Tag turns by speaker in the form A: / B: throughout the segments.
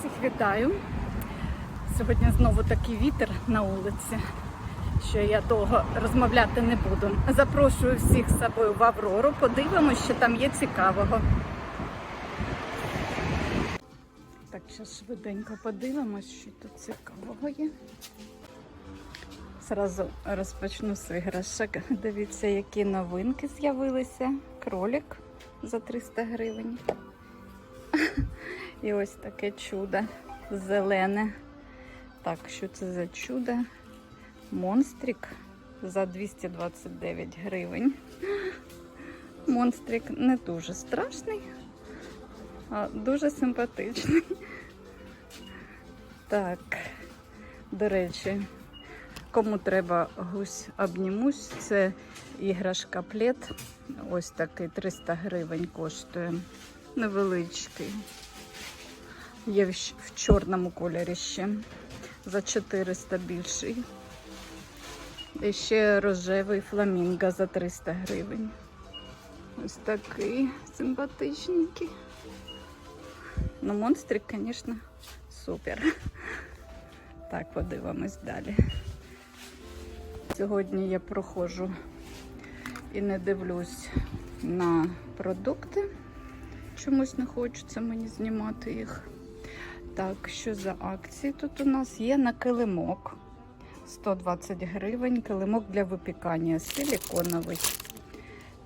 A: Всіх вітаю. Сьогодні знову такий вітер на вулиці, що я довго розмовляти не буду. Запрошую всіх з собою в Аврору. Подивимося, що там є цікавого. Так, зараз швиденько подивимось, що тут цікавого є. Зразу розпочну з іграшок. Дивіться, які новинки з'явилися. Кролик за 300 гривень. І ось таке чудо зелене. Так, що це за чудо? Монстрик за 229 гривень. Монстрик не дуже страшний, а дуже симпатичний. Так, до речі, кому треба гусь обнімусь, це іграшка плед. Ось такий 300 гривень коштує. Невеличкий. Є в чорному кольорі ще. За 400 більший. І ще рожевий фламінго за 300 гривень. Ось такий симпатичненький. Ну, монстрик, звісно, супер. Так, подивимось далі. Сьогодні я проходжу і не дивлюсь на продукти. Чомусь не хочеться мені знімати їх. Так, що за акції тут у нас є на килимок. 120 гривень, килимок для випікання, силіконовий.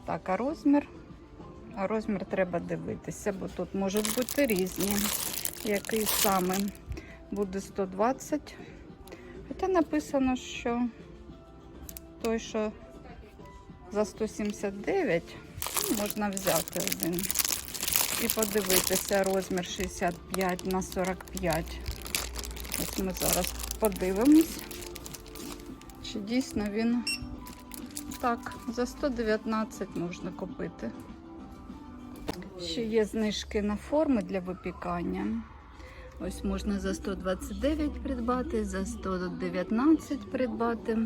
A: Так, а розмір? А розмір треба дивитися, бо тут можуть бути різні. Який саме буде 120. Хоча написано, що той, що за 179, ну, можна взяти один і подивитися розмір 65 на 45. Ось ми зараз подивимось, чи дійсно він так, за 119 можна купити. Ще є знижки на форми для випікання. Ось можна за 129 придбати, за 119 придбати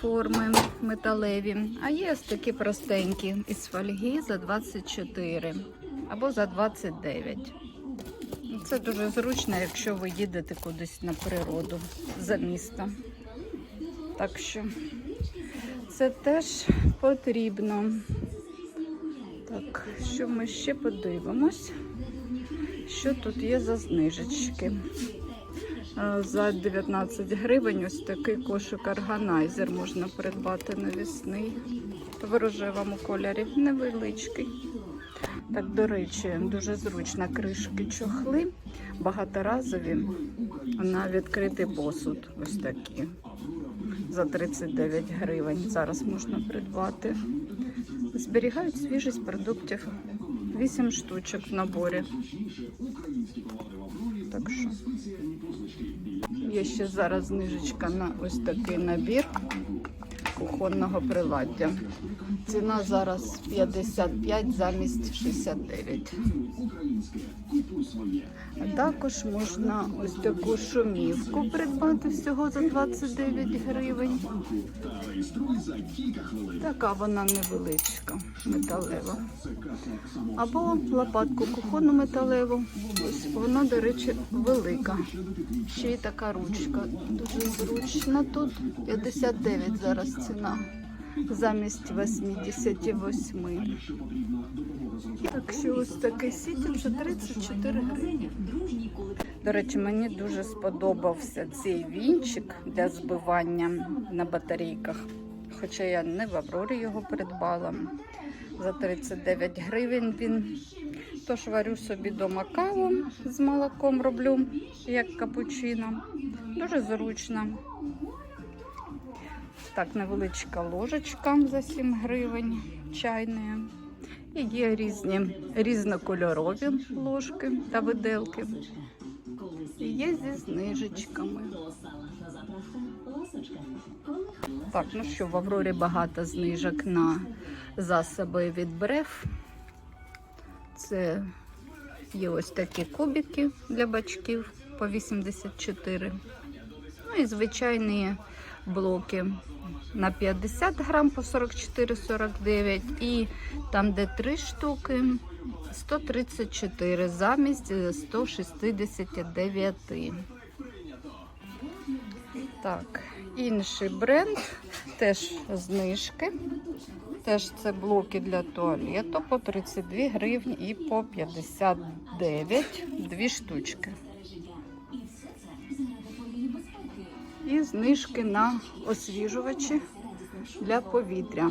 A: форми металеві. А є ось такі простенькі із фольги за 24 або за 29. Це дуже зручно, якщо ви їдете кудись на природу за місто. Так що це теж потрібно. Так, що ми ще подивимось? Що тут є за знижечки? Е, За 19 гривень ось такий кошик органайзер можна придбати навісний в рожевому кольорі. Невеличкий. Так, до речі, дуже зручно кришки чохли, багаторазові на відкритий посуд. Ось такі. За 39 гривень. Зараз можна придбати. Зберігають свіжість продуктів. 8 штучок в наборі. Так що є ще зараз знижечка на ось такий набір кухонного приладдя. Ціна зараз 55 замість 69. А також можна ось таку шумівку придбати всього за 29 гривень. Така вона невеличка, металева. Або лопатку кухонну металеву. Ось вона, до речі, велика. Ще й така ручка. Дуже зручна тут. 59 зараз ціна. Замість 88. Так що ось такий сіть вже 34 гривні. До речі, мені дуже сподобався цей вінчик для збивання на батарейках. Хоча я не в Аврорі його придбала. За 39 гривень він. Тож варю собі дома каву з молоком роблю, як капучино. Дуже зручно. Так, невеличка ложечка за 7 гривень чайної. І є різні різнокольорові ложки та виделки. І є зі знижечками. Так, ну що, в Аврорі багато знижок на засоби від бреф. Це є ось такі кубики для бачків по 84. Ну і звичайні блоки на 50 грам по 44-49. І там, де 3 штуки, 134 замість е, 169. Так, інший бренд, теж знижки. Теж це блоки для туалету по 32 гривні і по 59 дві штучки. І знижки на освіжувачі для повітря.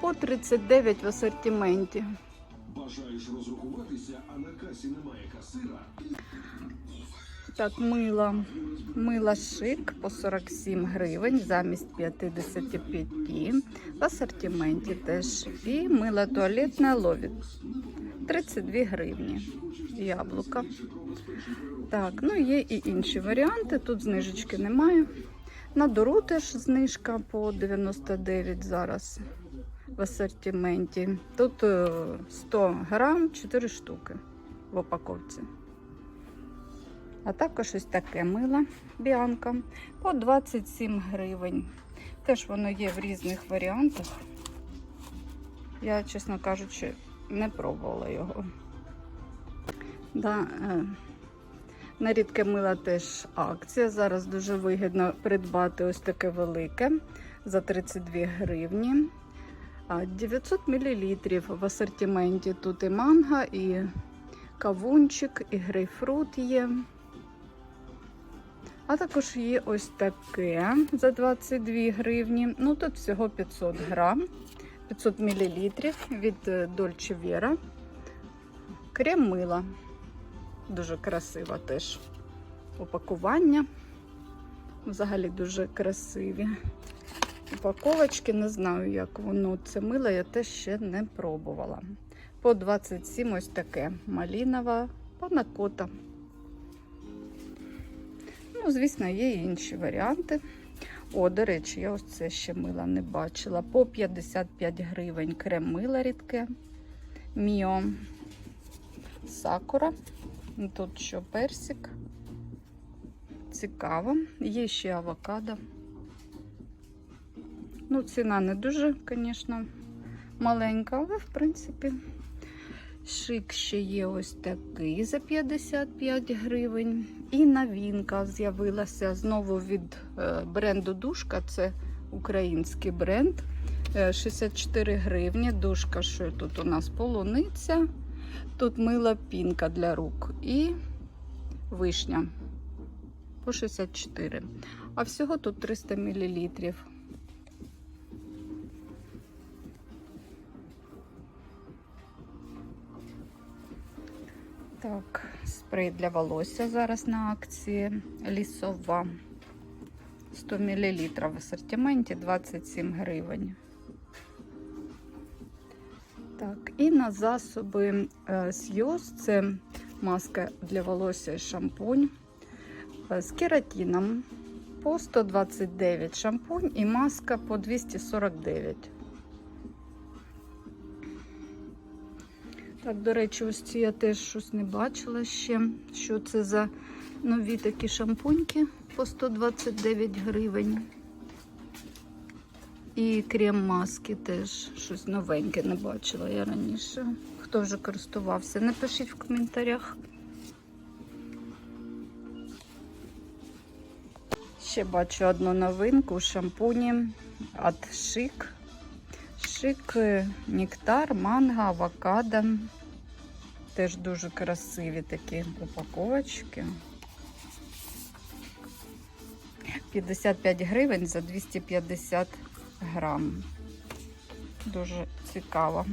A: По 39 в асортименті.
B: Бажаєш розрахуватися, а на касі немає касира?
A: Так, мило. Мило шик по 47 гривень замість 55. В асортименті теж. І мило туалетне ловіт 32 гривні. Яблука. Так, ну є і інші варіанти. Тут знижечки немає. На дору теж знижка по 99 зараз в асортименті. Тут е, 100 грам 4 штуки в упаковці. А також ось таке мило біанка по 27 гривень. Теж воно є в різних варіантах. Я, чесно кажучи, не пробувала його. Да, е, на рідке мило теж акція. Зараз дуже вигідно придбати ось таке велике за 32 гривні. 900 мл в асортименті. Тут і манго, і кавунчик, і грейпфрут є. А також є ось таке за 22 гривні. Ну тут всього 500 грам, 500 мл від Dolce Vera. Крем мила. Дуже красиво теж. Упакування. Взагалі дуже красиві. Упаковочки, не знаю, як воно це мило, я теж ще не пробувала. По 27 ось таке. Малінова панакота. Ну, звісно, є і інші варіанти. О, до речі, я ось це ще мила не бачила. По 55 гривень крем мила рідке. Міо Сакура. Ну, Тут що персик. Цікаво. Є ще авокадо. Ну, ціна не дуже, звісно, маленька, але в принципі. Шик ще є ось такий за 55 гривень. І новинка з'явилася знову від е, бренду Душка. Це український бренд. Е, 64 гривні. Душка, що тут у нас полуниця. Тут мила пінка для рук і вишня по 64. А всього тут 300 мл. Так, спрей для волосся зараз на акції лісова. 100 мл в асортименті 27 гривень. На засоби е, Сйоз це маска для волосся і шампунь е, з кератином по 129 шампунь і маска по 249. Так, до речі, ось ці я теж щось не бачила ще. Що це за нові такі шампуньки по 129 гривень. І крем маски теж щось новеньке не бачила я раніше. Хто вже користувався, напишіть в коментарях. Ще бачу одну новинку шампуні від Chic. Шик, нектар, манго, авокадо. Теж дуже красиві такі упаковочки. 55 гривень за 250 грам. Дуже цікаво.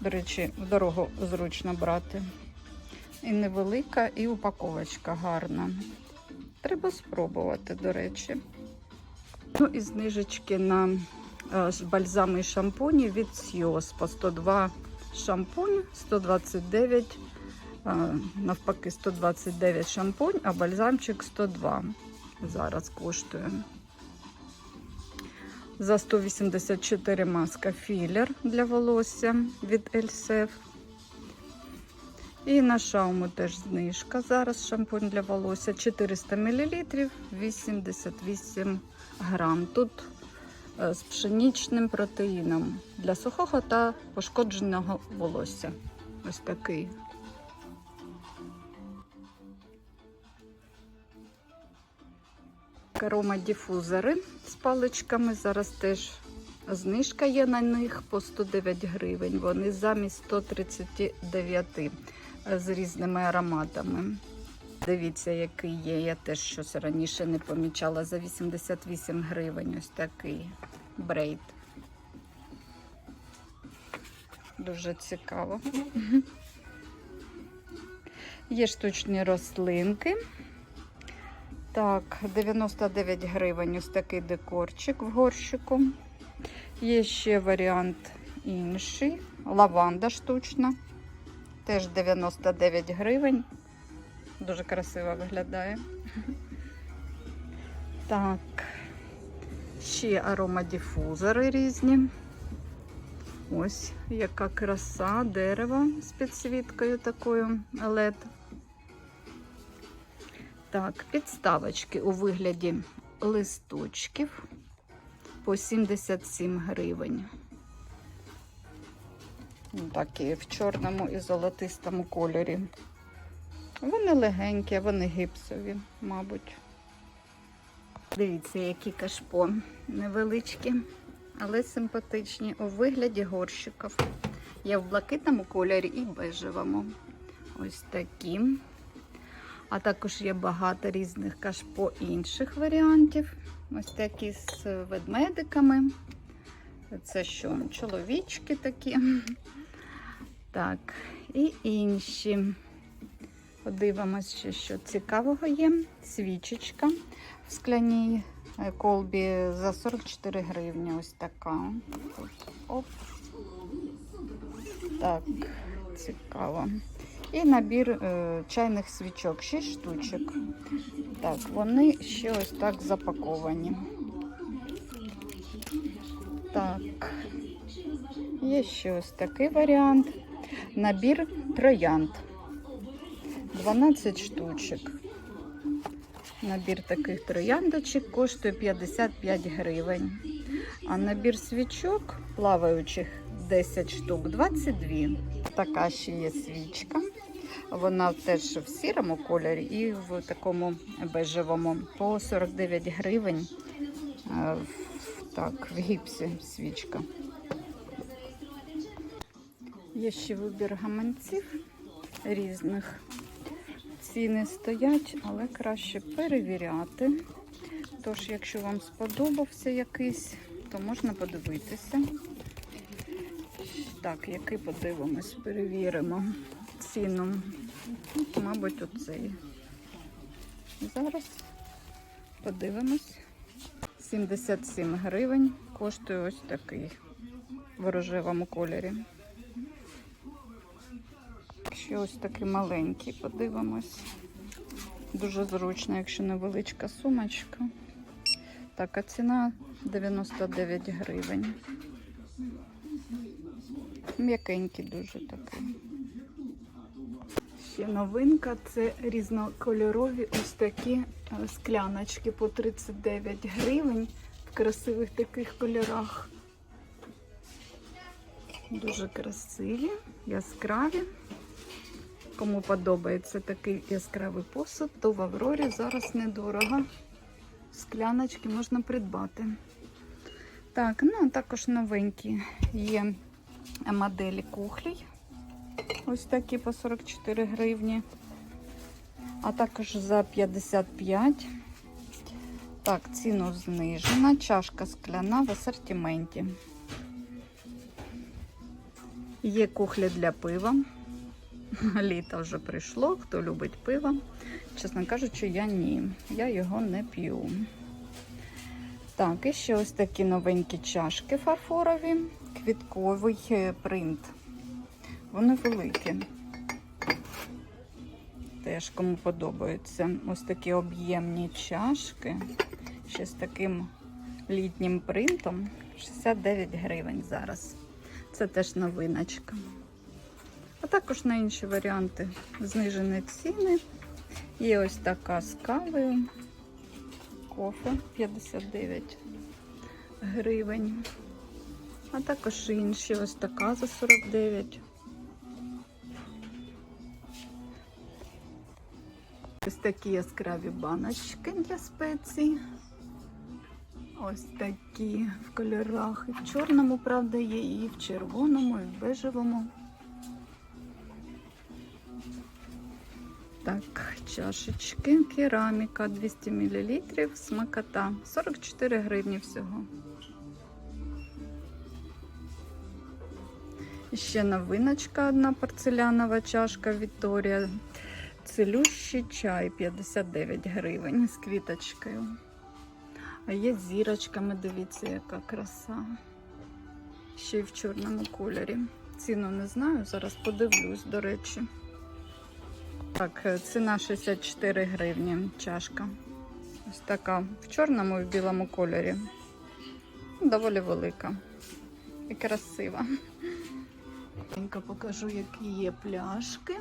A: До речі, в дорогу зручно брати. І невелика, і упаковочка гарна. Треба спробувати, до речі. Ну і знижечки на е, бальзами і шампуні від Сіос по 102 шампунь, 129, е, навпаки, 129 шампунь, а бальзамчик 102 зараз коштує. За 184 маска філер для волосся від Ельсеф. І на шауму теж знижка. Зараз шампунь для волосся 400 мл, 88 грам. Тут е, з пшенічним протеїном для сухого та пошкодженого волосся. Ось такий. Карома дифузори з паличками. Зараз теж знижка є на них по 109 гривень. Вони замість 139 з різними ароматами. Дивіться, який є. Я теж щось раніше не помічала. За 88 гривень. Ось такий брейд. Дуже цікаво. Є штучні рослинки. Так, 99 гривень ось такий декорчик в горщику. Є ще варіант інший. Лаванда штучна. Теж 99 гривень. Дуже красиво виглядає. Так, ще аромадифузори різні. Ось яка краса дерева з підсвіткою такою LED. Так, підставочки у вигляді листочків по 77 гривень. Такі в чорному і золотистому кольорі. Вони легенькі, вони гіпсові, мабуть. Дивіться, які кашпо невеличкі, але симпатичні у вигляді горщиків. Є в блакитному кольорі і бежевому. Ось такі. А також є багато різних кашпо інших варіантів. Ось такі з ведмедиками. Це що? Чоловічки такі. Так, і інші. Подивимось, що цікавого є. Свічечка в скляній е, колбі за 44 гривні. Ось така. Оп. Так, цікаво. І набір е, чайних свічок, 6 штучок. Так, вони ще ось так запаковані. Так, є ще ось такий варіант. Набір троянд. 12 штучок. Набір таких трояндочок коштує 55 гривень. А набір свічок плаваючих 10 штук 22. Така ще є свічка. Вона теж в сірому кольорі і в такому бежевому по 49 гривень. Е, Так, в гіпсі свічка. Є ще вибір гаманців різних. Ціни стоять, але краще перевіряти. Тож, якщо вам сподобався якийсь, то можна подивитися. Так, який подивимось, перевіримо ціну. Мабуть, оцей. Зараз подивимось. 77 гривень коштує ось такий в рожевому кольорі. Ще ось такий маленький, подивимось. Дуже зручно, якщо невеличка сумочка. Так, а ціна 99 гривень. М'якенький дуже такий. Ще новинка це різнокольорові ось такі е, скляночки по 39 гривень в красивих таких кольорах. Дуже красиві, яскраві. Кому подобається такий яскравий посуд, то в Аврорі зараз недорого. Скляночки можна придбати. Так, ну також новенькі є моделі кухлій. Ось такі по 44 гривні. А також за 55. Так, ціну знижена. Чашка скляна в асортименті. Є кухля для пива. Літо вже прийшло, хто любить пиво. Чесно кажучи, я ні. Я його не п'ю. Так, і ще ось такі новенькі чашки фарфорові, квітковий е, принт. Вони великі. Теж кому подобаються. Ось такі об'ємні чашки. Ще з таким літнім принтом. 69 гривень зараз. Це теж новиночка. А також на інші варіанти знижені ціни. Є ось така з кавою. Кофе 59 гривень. А також інші ось така за 49. Ось такі яскраві баночки для спецій. Ось такі в кольорах. І в чорному, правда, є, і в червоному, і в бежевому. Так, чашечки, кераміка 200 мл, смакота 44 гривні всього. Ще новиночка одна порцелянова чашка Вікторія. Целющий чай 59 гривень з квіточкою. А є зірочками, дивіться, яка краса. Ще й в чорному кольорі. Ціну не знаю, зараз подивлюсь, до речі. Так, ціна 64 гривні чашка. Ось така в чорному і в білому кольорі. Доволі велика і красива. Маленько покажу, які є пляшки,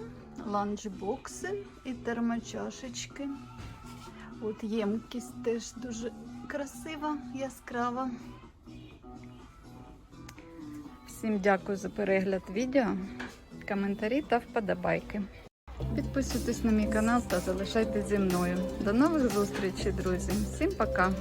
A: ланчбокси і термочашечки. От ємкість теж дуже красива, яскрава. Всім дякую за перегляд відео, коментарі та вподобайки. Підписуйтесь на мій канал та залишайтесь зі мною. До нових зустрічей, друзі. Всім пока!